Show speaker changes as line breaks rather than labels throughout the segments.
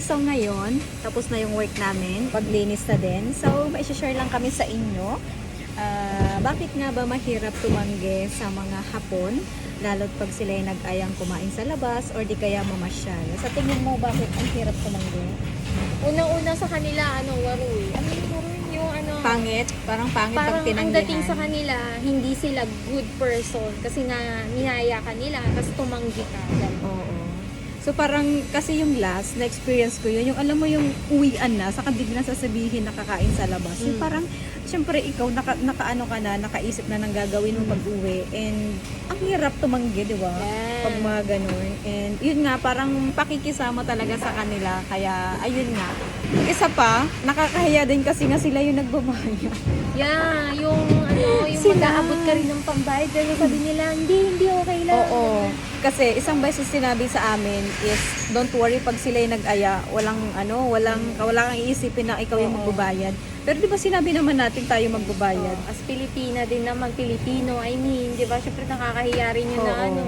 so ngayon, tapos na yung work namin, paglinis na din. So, may share lang kami sa inyo. Ah, bakit nga ba mahirap tumanggi sa mga hapon? Lalo't pag sila ay nag-ayang kumain sa labas or di kaya mamasyal. Sa tingin mo, bakit ang hirap tumanggi?
Unang-una sa kanila, ano, waroy. Ano yung waroy? Yung ano,
Pangit? Parang pangit
parang
pag
ang dating sa
tinanggihan.
kanila, hindi sila good person kasi nga niyaya ka nila, tapos tumanggi ka. Ganun.
Oo. So parang kasi yung last na experience ko yun, yung alam mo yung uwian na, saka biglang sasabihin nakakain sa labas.
Mm.
parang, syempre ikaw, naka, nakaano ka na, nakaisip na ng gagawin mo pag uwi. And ang hirap tumanggi, di ba?
Yan.
Pag mga ganun. And yun nga, parang pakikisama talaga sa kanila. Kaya, ayun nga. Isa pa, nakakahiya din kasi nga sila yung nagbabayad.
Yeah, yung ano, yung
Sila.
mag-aabot ka rin ng pambayad, pero sabi nila, hindi, hindi okay lang.
Oo. Kasi isang beses sinabi sa amin is don't worry pag sila yung nag-aya, walang ano, walang wala kang iisipin na ikaw yung
Oo.
magbabayad. Pero di ba sinabi naman natin tayo magbabayad?
Oo, as Pilipina din naman, Pilipino, I mean, di ba, syempre nakakahiya rin yun na
Oo.
ano.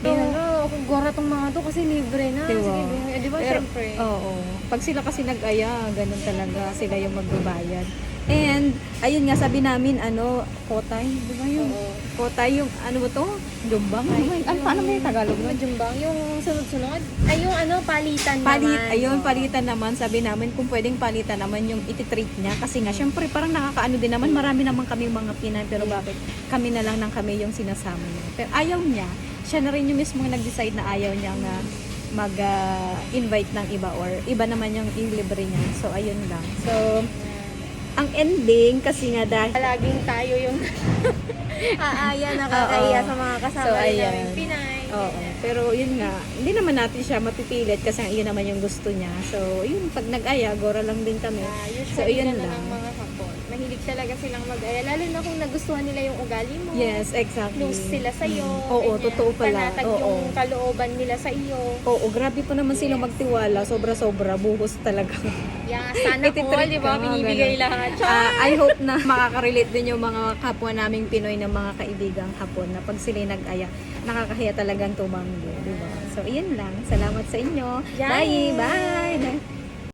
Di na, kung gora tong mga to kasi libre na.
Di ba?
Sige, di- di ba,
Pero-
syempre.
Oo. Pag sila kasi nag-aya, ganun talaga sila yung magbabayad. And ayun nga sabi namin ano, kotay, di ba yung
Oo.
kotay yung ano ba to? Jumbang?
Ay,
Ay, ano paano mo yung Tagalog nun?
Majumbang, yung sunod-sunod. Ay, yung ano, palitan
Palit,
naman.
ayun,
Oo.
palitan naman. Sabi namin kung pwedeng palitan naman yung ititreat niya. Kasi nga, syempre parang nakakaano din naman. Marami naman kami mga Pinay. Pero bakit kami na lang ng kami yung sinasama niya. Pero ayaw niya. Siya na rin yung mismo nag-decide na ayaw niya nga mag-invite ng iba or iba naman yung ilibre niya. So, ayun lang. So, ang ending kasi nga dahil
Palaging tayo yung aaya, nakakahiya
Oo.
sa mga kasama
So, ayan.
namin Pinay.
Oo. Pero yun nga, hindi naman natin siya mapipilit kasi yun naman yung gusto niya. So, yun, pag nag-aya, gora lang din kami.
Ah,
So, yun
naman
lang.
ang mga kapon. Mahilig talaga silang mag-aya. Lalo na kung nagustuhan nila yung ugali mo.
Yes, exactly.
Close sila sa iyo.
Mm. Oo, totoo pala.
Panatag
Oo.
yung kalooban nila sa iyo.
Oo, grabe po naman sila magtiwala. Sobra-sobra. Buhos talaga.
Yeah, sana
Ititreat
all, di ba?
ka,
Binibigay
ganun.
lahat.
Ah, I hope na makaka-relate din yung mga kapwa naming Pinoy na mga kaibigang hapon na pag sila nag-aya, nakakahiya talagang tumanggi. Diba? So, iyan lang. Salamat sa inyo.
Yes.
Bye! Bye!